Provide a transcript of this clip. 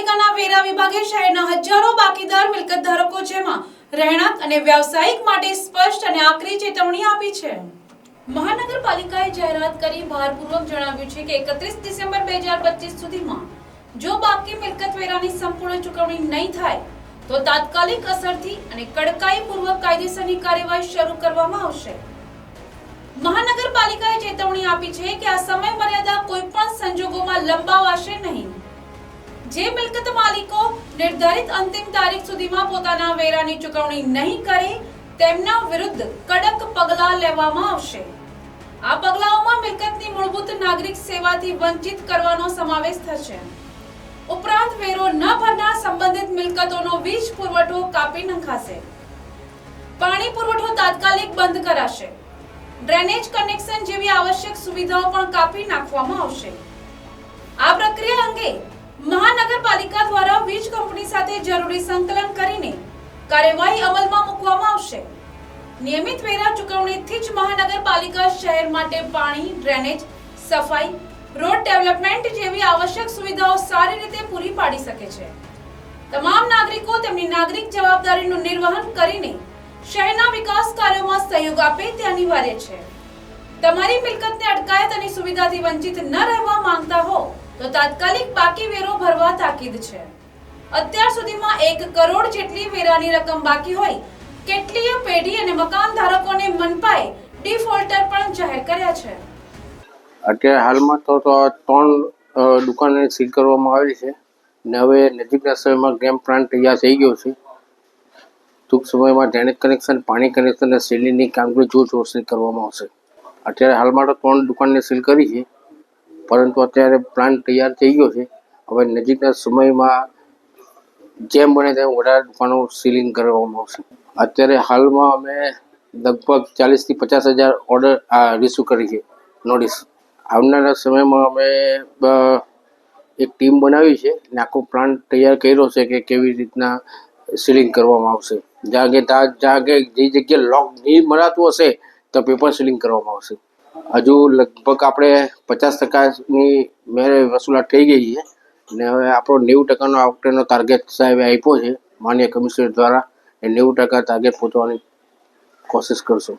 મહાનગરપાલિકાના વેરા વિભાગે શહેરના હજારો બાકીદાર મિલકત ધારકો જેમાં રહેણાંક અને વ્યવસાયિક માટે સ્પષ્ટ અને આકરી ચેતવણી આપી છે. મહાનગરપાલિકાએ જાહેરાત કરી ભારપૂર્વક જણાવ્યું છે કે એકત્રીસ ડિસેમ્બર બે હજાર પચીસ સુધીમાં જો બાકી મિલકત વેરાની સંપૂર્ણ ચૂકવણી નહીં થાય, તો તાત્કાલિક અસરથી અને કડકાઈપૂર્વક કાયદેસરની કાર્યવાહી શરૂ કરવામાં આવશે. મહાનગરપાલિકાએ ચેતવણી આપી છે કે આ સમય મર્યાદા કોઈ પણ સંજોગોમાં લંબાવાશે નહીં. જે મિલકત માલિકો નિર્ધારિત અંતિમ તારીખ સુધીમાં પોતાના વેરાની ચૂકવણી નહીં કરે, તેમના વિરુદ્ધ કડક પગલાં લેવામાં આવશે. આ પગલાંઓમાં મિલકતની મૂળભૂત નાગરિક સેવાથી વંચિત કરવાનો સમાવેશ થશે. ઉપરાંત વેરો ન ભરનાર સંબંધિત મિલકતોનો વીજ પુરવઠો કાપી નખાશે. પાણી પુરવઠો તાત્કાલિક બંધ કરાશે. ડ્રેનેજ કનેક્શન જેવી આવશ્યક સુવિધાઓ પણ કાપી નાખવામાં આવશે. આ પ્રક્રિયા અંગે મહાનગરપાલિકા દ્વારા વીજ કંપની સાથે જરૂરી સંકલન કરીને કાર્યવાહી અમલમાં મૂકવામાં આવશે. નિયમિત વેરા ચૂકવણીથી જ મહાનગરપાલિકા શહેર માટે પાણી, ડ્રેનેજ, સફાઈ, રોડ ડેવલપમેન્ટ જેવી આવશ્યક સુવિધાઓ સારી રીતે પૂરી પાડી શકે છે. તમામ નાગરિકો તેમની નાગરિક જવાબદારીનું નિર્વહન કરીને શહેરના વિકાસ કાર્યોમાં સહયોગ આપે તે અનિવાર્ય છે. તમારી મિલકતને અટકાયત અને સુવિધાથી વંચિત ન રહેવા માંગતા હો તો તાત્કાલિક બાકી વેરો ભરવા તાકીદ છે. અત્યાર સુધીમાં એક કરોડ જેટલી વેરાની રકમ બાકી હોય. કેટલીય પેઢી અને મકાન ધારકોને મનપાએ ડિફોલ્ટર પણ જાહેર કર્યા છે. અત્યારે હાલમાં તો તો ત્રણ દુકાનને સીલ કરવામાં આવેલી છે. ને હવે નજીકના સમયમાં ગેમ પ્લાન્ટ તૈયાર થઈ ગયો છે. ટૂંક સમયમાં ડ્રેનેજ કનેક્શન પાણી કનેક્શન અને સીલિંગની કામગીરી જોરશોરથી કરવામાં આવશે. અત્યારે હાલમાં તો ત્રણ દુકાનને સીલ કરી છે. પરંતુ અત્યારે પ્લાન્ટ તૈયાર થઈ ગયો છે. હવે નજીકના સમયમાં જેમ બને તેમ વધારે દુકાનો સીલિંગ કરવામાં આવશે. અત્યારે હાલમાં અમે લગભગ ચાલીસથી પચાસ હજાર ઓર્ડર આ રિસીવ કરી છે નોટિસ આવનારા સમયમાં અમે એક ટીમ બનાવી છે ને આખો પ્લાન તૈયાર કર્યો છે કે કેવી રીતના સીલિંગ કરવામાં આવશે. જ્યાં કે જ્યાં કે જે જગ્યાએ લોક નહીં મળાતું હશે તો પેપર સીલિંગ કરવામાં આવશે. હજુ લગભગ આપણે પચાસ ટકાની મેરે વસૂલાત થઈ ગઈ છે. ને હવે આપણો નેવું ટકાનો આ વખતેનો ટાર્ગેટ સાહેબે આપ્યો છે. માન્ય કમિશનર દ્વારા એ નેવું ટકા ટાર્ગેટ પહોંચવાની કોશિશ કરશું.